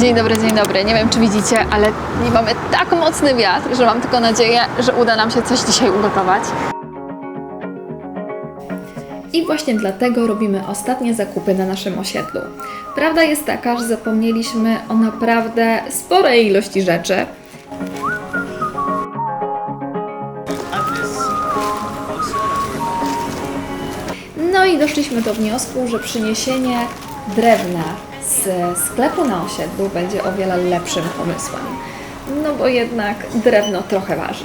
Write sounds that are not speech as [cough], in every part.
Dzień dobry, dzień dobry. Nie wiem, czy widzicie, ale mamy tak mocny wiatr, że mam tylko nadzieję, że uda nam się coś dzisiaj ugotować. I właśnie dlatego robimy ostatnie zakupy na naszym osiedlu. Prawda jest taka, że zapomnieliśmy o naprawdę sporej ilości rzeczy. I doszliśmy do wniosku, że przyniesienie drewna z sklepu na osiedlu będzie o wiele lepszym pomysłem. No bo jednak drewno trochę waży.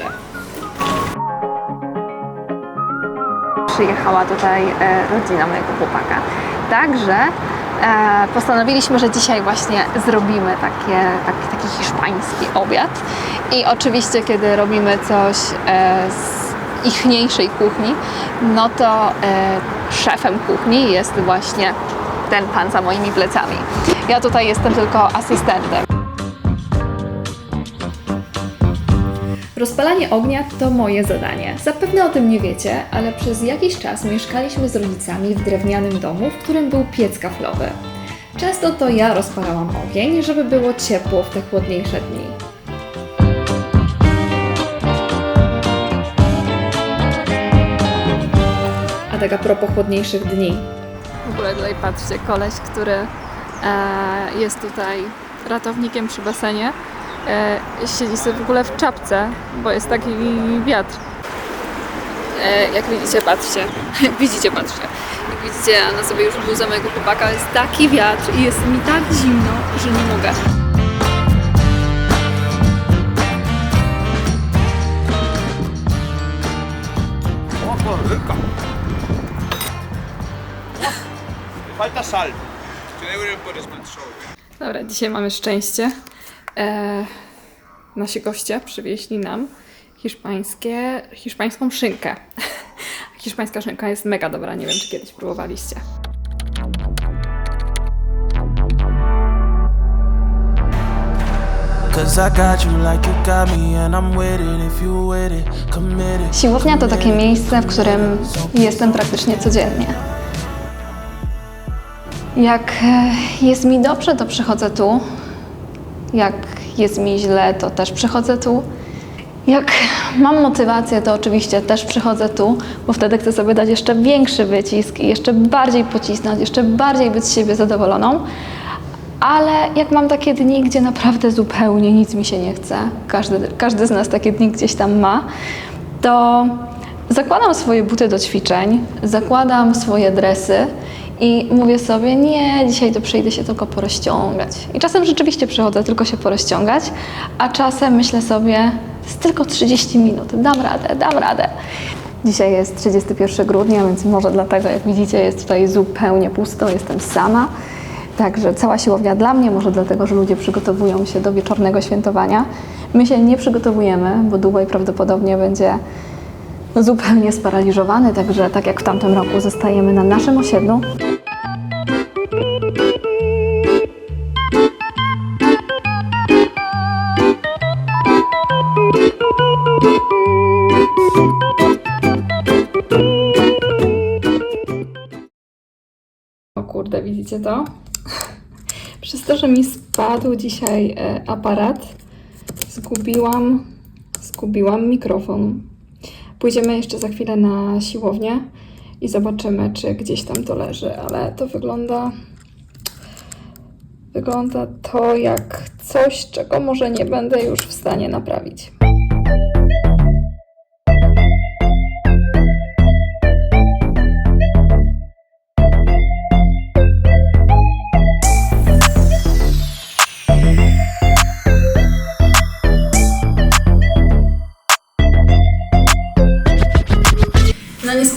Przyjechała tutaj e, rodzina mojego chłopaka. Także e, postanowiliśmy, że dzisiaj właśnie zrobimy takie, taki, taki hiszpański obiad. I oczywiście, kiedy robimy coś e, z ichniejszej kuchni, no to e, szefem kuchni jest właśnie ten pan za moimi plecami. Ja tutaj jestem tylko asystentem. Rozpalanie ognia to moje zadanie. Zapewne o tym nie wiecie, ale przez jakiś czas mieszkaliśmy z rodzicami w drewnianym domu, w którym był piec kaflowy. Często to ja rozpalałam ogień, żeby było ciepło w te chłodniejsze dni. Tak a propos chłodniejszych dni. W ogóle tutaj patrzcie, koleś, który e, jest tutaj ratownikiem przy basenie, e, siedzi sobie w ogóle w czapce, bo jest taki wiatr. E, jak widzicie, patrzcie. [laughs] widzicie, patrzcie. Jak widzicie, na sobie już bluzę mojego chłopaka jest taki wiatr i jest mi tak zimno, że nie mogę. Falta sal. Por. Dobra, dzisiaj mamy szczęście. E, nasi goście przywieźli nam hiszpańskie, hiszpańską szynkę. [laughs] Hiszpańska szynka jest mega dobra, nie wiem czy kiedyś próbowaliście. Siłownia to takie miejsce, w którym jestem praktycznie codziennie. Jak e, jest mi dobrze, to przychodzę tu. Jak jest mi źle, to też przychodzę tu. Jak mam motywację, to oczywiście też przychodzę tu, bo wtedy chcę sobie dać jeszcze większy wycisk i jeszcze bardziej pocisnąć, jeszcze bardziej być z siebie zadowoloną. Ale jak mam takie dni, gdzie naprawdę zupełnie nic mi się nie chce, każdy, każdy z nas takie dni gdzieś tam ma, to zakładam swoje buty do ćwiczeń, zakładam swoje dresy i mówię sobie, nie, dzisiaj to przyjdę się tylko porozciągać. I czasem rzeczywiście przychodzę tylko się porozciągać, a czasem myślę sobie, jest tylko 30 minut, dam radę, dam radę. Dzisiaj jest 31 grudnia, więc może dlatego, jak widzicie, jest tutaj zupełnie pusto, jestem sama. Także cała siłownia dla mnie, może dlatego, że ludzie przygotowują się do wieczornego świętowania. My się nie przygotowujemy, bo Dubaj prawdopodobnie będzie zupełnie sparaliżowany, także tak jak w tamtym roku zostajemy na naszym osiedlu. O kurde, widzicie to? Przez to, że mi spadł dzisiaj e, aparat, zgubiłam, zgubiłam mikrofon. Pójdziemy jeszcze za chwilę na siłownię i zobaczymy, czy gdzieś tam to leży, ale to wygląda. Wygląda to jak coś, czego może nie będę już w stanie naprawić.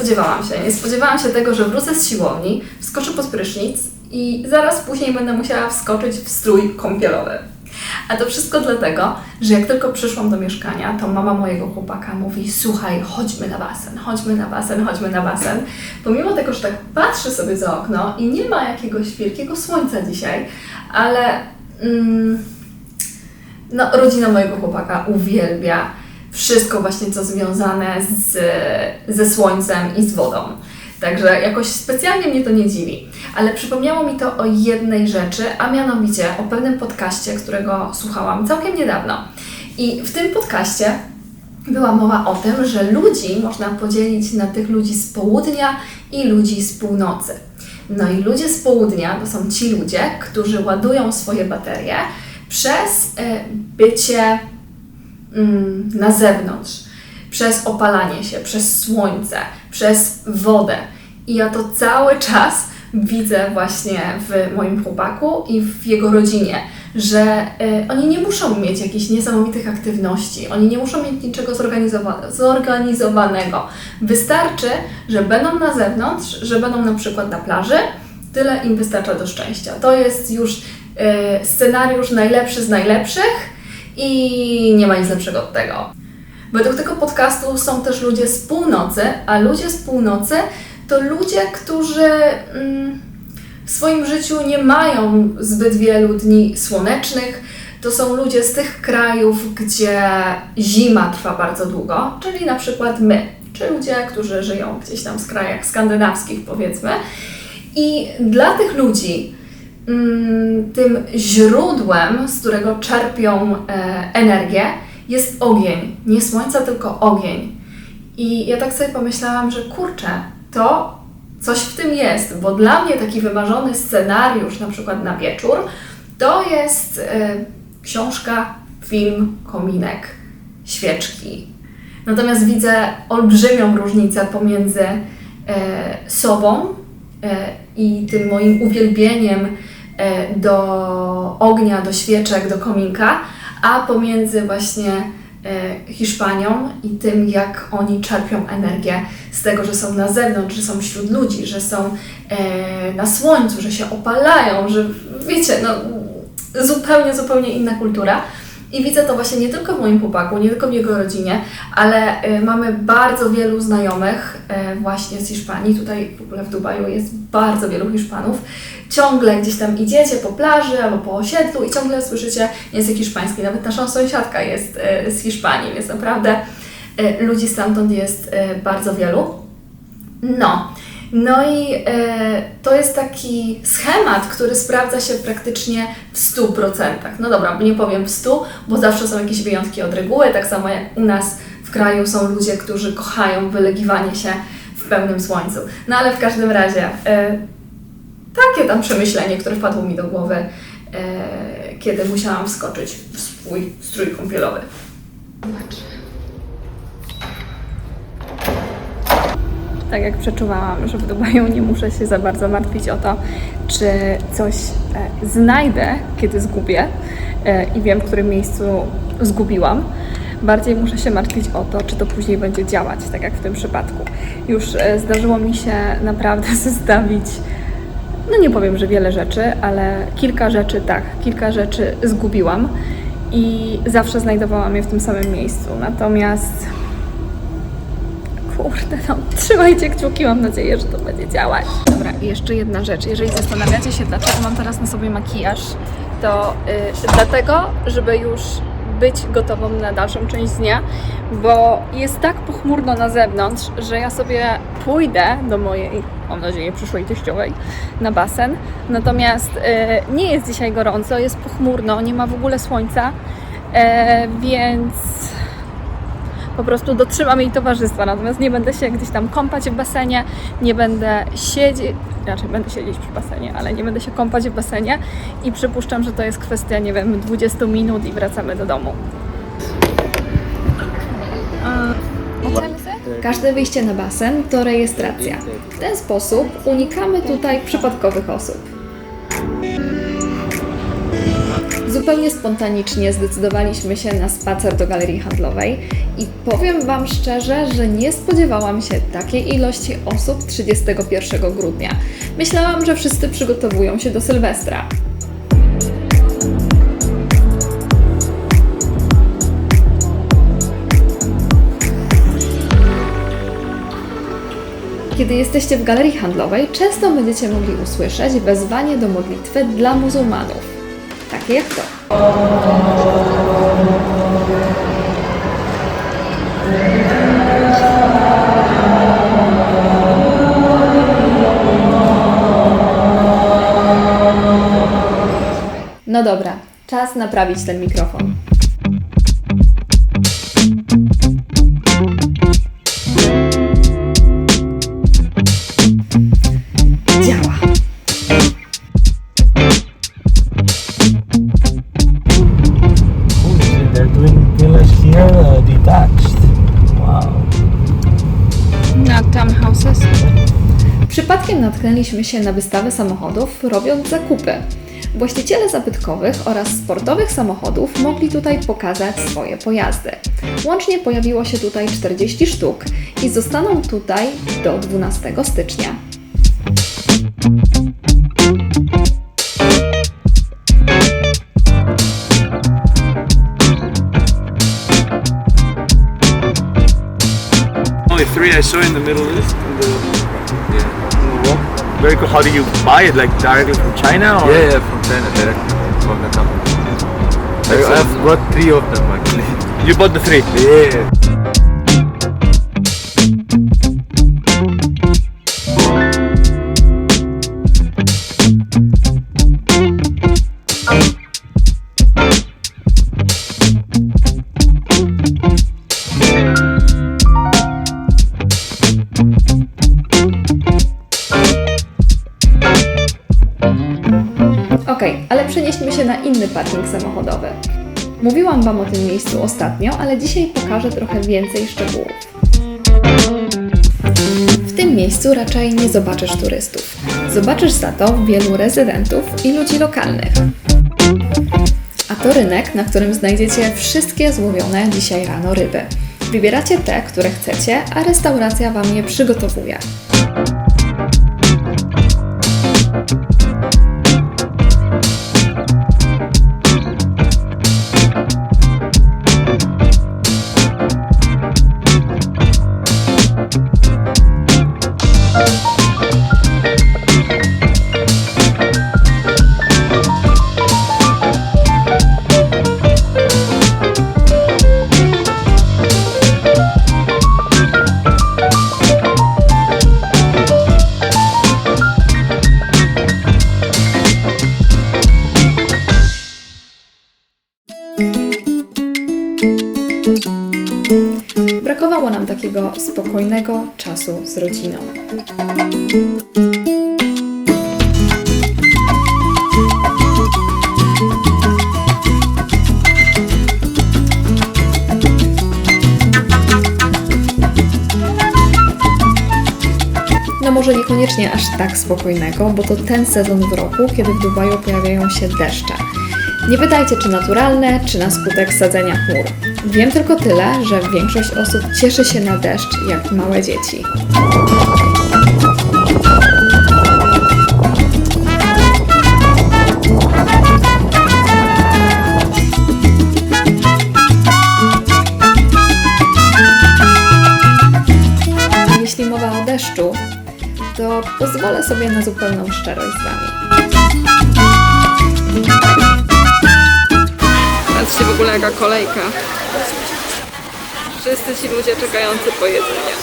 Spodziewałam się. Nie spodziewałam się tego, że wrócę z siłowni, wskoczę pod prysznic i zaraz później będę musiała wskoczyć w strój kąpielowy. A to wszystko dlatego, że jak tylko przyszłam do mieszkania, to mama mojego chłopaka mówi: Słuchaj, chodźmy na basen, chodźmy na basen, chodźmy na basen. Pomimo tego, że tak patrzę sobie za okno i nie ma jakiegoś wielkiego słońca dzisiaj, ale mm, no, rodzina mojego chłopaka uwielbia wszystko właśnie, co związane z, ze słońcem i z wodą. Także jakoś specjalnie mnie to nie dziwi. Ale przypomniało mi to o jednej rzeczy, a mianowicie o pewnym podcaście, którego słuchałam całkiem niedawno. I w tym podcaście była mowa o tym, że ludzi można podzielić na tych ludzi z południa i ludzi z północy. No i ludzie z południa to są ci ludzie, którzy ładują swoje baterie przez e, bycie mm, na zewnątrz, przez opalanie się, przez słońce, przez wodę. I ja to cały czas widzę właśnie w moim chłopaku i w jego rodzinie, że y, oni nie muszą mieć jakichś niesamowitych aktywności, oni nie muszą mieć niczego zorganizowa- zorganizowanego. Wystarczy, że będą na zewnątrz, że będą na przykład na plaży, tyle im wystarcza do szczęścia. To jest już y, scenariusz najlepszy z najlepszych i nie ma nic lepszego od tego. Według tego podcastu są też ludzie z północy, a ludzie z północy to ludzie, którzy mm, w swoim życiu nie mają zbyt wielu dni słonecznych. To są ludzie z tych krajów, gdzie zima trwa bardzo długo, czyli na przykład my, czy ludzie, którzy żyją gdzieś tam w krajach skandynawskich, powiedzmy. I dla tych ludzi tym źródłem, z którego czerpią e, energię, jest ogień. Nie słońce, tylko ogień. I ja tak sobie pomyślałam, że kurczę, to coś w tym jest, bo dla mnie taki wymarzony scenariusz, na przykład na wieczór, to jest e, książka, film, kominek, świeczki. Natomiast widzę olbrzymią różnicę pomiędzy e, sobą i tym moim uwielbieniem do ognia, do świeczek, do kominka, a pomiędzy właśnie e, Hiszpanią i tym, jak oni czerpią energię z tego, że są na zewnątrz, że są wśród ludzi, że są e, na słońcu, że się opalają, że wiecie, no zupełnie, zupełnie inna kultura. I widzę to właśnie nie tylko w moim chłopaku, nie tylko w jego rodzinie, ale y, mamy bardzo wielu znajomych y, właśnie z Hiszpanii. Tutaj w ogóle w Dubaju jest bardzo wielu Hiszpanów. Ciągle gdzieś tam idziecie po plaży albo po osiedlu i ciągle słyszycie język hiszpański. Nawet nasza sąsiadka jest y, z Hiszpanii, więc naprawdę y, ludzi stamtąd jest y, bardzo wielu. No. No i e, to jest taki schemat, który sprawdza się praktycznie w 100%. No dobra, nie powiem w 100, bo zawsze są jakieś wyjątki od reguły, tak samo jak u nas w kraju są ludzie, którzy kochają wylegiwanie się w pełnym słońcu. No ale w każdym razie e, takie tam przemyślenie, które wpadło mi do głowy, e, kiedy musiałam wskoczyć w swój strój kąpielowy. Tak jak przeczuwałam, że w Dubaju nie muszę się za bardzo martwić o to, czy coś e, znajdę, kiedy zgubię e, i wiem, w którym miejscu zgubiłam. Bardziej muszę się martwić o to, czy to później będzie działać, tak jak w tym przypadku. Już e, zdarzyło mi się naprawdę [laughs] zostawić, no nie powiem, że wiele rzeczy, ale kilka rzeczy, tak, kilka rzeczy zgubiłam i zawsze znajdowałam je w tym samym miejscu. Natomiast Kurde, no trzymajcie kciuki, mam nadzieję, że to będzie działać. Dobra, i jeszcze jedna rzecz. Jeżeli zastanawiacie się, dlaczego mam teraz na sobie makijaż, to y, dlatego, żeby już być gotową na dalszą część dnia, bo jest tak pochmurno na zewnątrz, że ja sobie pójdę do mojej, mam nadzieję, przyszłej teściowej na basen. Natomiast y, nie jest dzisiaj gorąco, jest pochmurno, nie ma w ogóle słońca, e, więc po prostu dotrzymam jej towarzystwa, natomiast nie będę się gdzieś tam kąpać w basenie, nie będę siedzieć, raczej będę siedzieć przy basenie, ale nie będę się kąpać w basenie i przypuszczam, że to jest kwestia, nie wiem, 20 minut i wracamy do domu. Każde wyjście na basen to rejestracja. W ten sposób unikamy tutaj przypadkowych osób. Zupełnie spontanicznie zdecydowaliśmy się na spacer do galerii handlowej i powiem Wam szczerze, że nie spodziewałam się takiej ilości osób 31 grudnia. Myślałam, że wszyscy przygotowują się do Sylwestra. Kiedy jesteście w galerii handlowej, często będziecie mogli usłyszeć wezwanie do modlitwy dla muzułmanów. Tak jest to. No dobra, czas naprawić ten mikrofon. Natknęliśmy się na wystawę samochodów, robiąc zakupy. Właściciele zabytkowych oraz sportowych samochodów mogli tutaj pokazać swoje pojazdy. Łącznie pojawiło się tutaj 40 sztuk i zostaną tutaj do 12 stycznia. Three I saw in the Middle. Very cool. How do you buy it? Like directly from China? Or? Yeah, yeah, from China directly from the company. I, I've got three of them actually. You bought the three. Yeah. Się na inny parking samochodowy. Mówiłam Wam o tym miejscu ostatnio, ale dzisiaj pokażę trochę więcej szczegółów. W tym miejscu raczej nie zobaczysz turystów. Zobaczysz za to wielu rezydentów i ludzi lokalnych. A to rynek, na którym znajdziecie wszystkie złowione dzisiaj rano ryby. Wybieracie te, które chcecie, a restauracja Wam je przygotowuje. Brakowało nam takiego spokojnego czasu z rodziną. No może niekoniecznie aż tak spokojnego, bo to ten sezon w roku, kiedy w Dubaju pojawiają się deszcze. Nie wydajcie czy naturalne, czy na skutek sadzenia chmur. Wiem tylko tyle, że większość osób cieszy się na deszcz jak małe dzieci. Jeśli mowa o deszczu, to pozwolę sobie na zupełną szczerość z Wami. Jaka kolejka. Wszyscy ci ludzie czekający po jedzenie.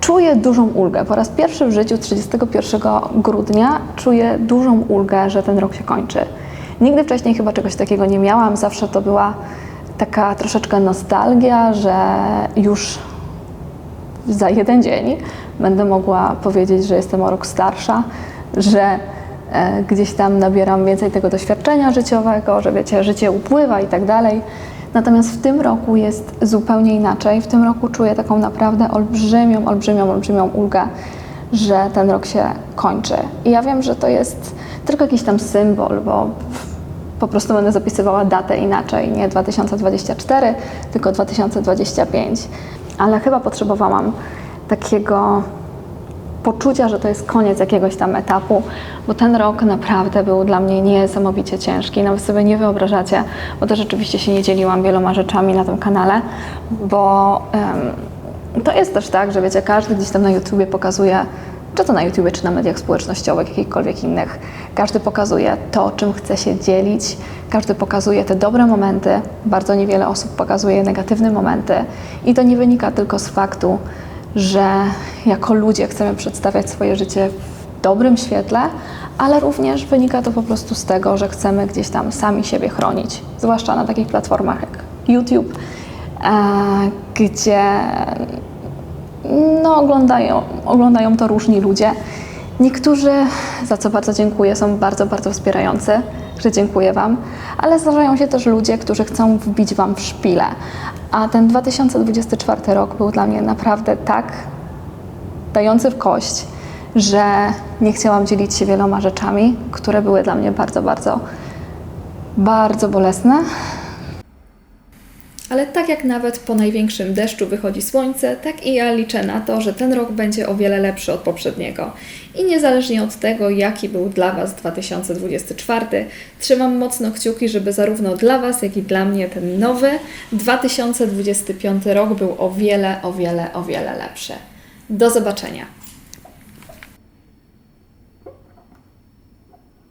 Czuję dużą ulgę. Po raz pierwszy w życiu 31 grudnia czuję dużą ulgę, że ten rok się kończy. Nigdy wcześniej chyba czegoś takiego nie miałam. Zawsze to była taka troszeczkę nostalgia, że już za jeden dzień będę mogła powiedzieć, że jestem o rok starsza, że gdzieś tam nabieram więcej tego doświadczenia życiowego, że wiecie, życie upływa i tak dalej. Natomiast w tym roku jest zupełnie inaczej. W tym roku czuję taką naprawdę olbrzymią, olbrzymią, olbrzymią ulgę, że ten rok się kończy. I ja wiem, że to jest tylko jakiś tam symbol, bo po prostu będę zapisywała datę inaczej, nie 2024, tylko 2025. Ale chyba potrzebowałam takiego poczucia, że to jest koniec jakiegoś tam etapu, bo ten rok naprawdę był dla mnie niesamowicie ciężki. Nawet sobie nie wyobrażacie, bo też rzeczywiście się nie dzieliłam wieloma rzeczami na tym kanale, bo to jest też tak, że wiecie, każdy gdzieś tam na YouTubie pokazuje, czy to na YouTubie, czy na mediach społecznościowych, jakichkolwiek innych, każdy pokazuje to, czym chce się dzielić, każdy pokazuje te dobre momenty, bardzo niewiele osób pokazuje negatywne momenty i to nie wynika tylko z faktu, że jako ludzie chcemy przedstawiać swoje życie dobrym świetle, ale również wynika to po prostu z tego, że chcemy gdzieś tam sami siebie chronić, zwłaszcza na takich platformach jak YouTube, e, gdzie no, oglądają, oglądają to różni ludzie. Niektórzy, za co bardzo dziękuję, są bardzo, bardzo wspierający, że dziękuję Wam, ale zdarzają się też ludzie, którzy chcą wbić Wam w szpilę. A ten 2024 rok był dla mnie naprawdę tak dający w kość, że nie chciałam dzielić się wieloma rzeczami, które były dla mnie bardzo, bardzo, bardzo bolesne. Ale tak jak nawet po największym deszczu wychodzi słońce, tak i ja liczę na to, że ten rok będzie o wiele lepszy od poprzedniego. I niezależnie od tego, jaki był dla Was 2024, trzymam mocno kciuki, żeby zarówno dla Was, jak i dla mnie ten nowy 2025 rok był o wiele, o wiele, o wiele lepszy. Do zobaczenia!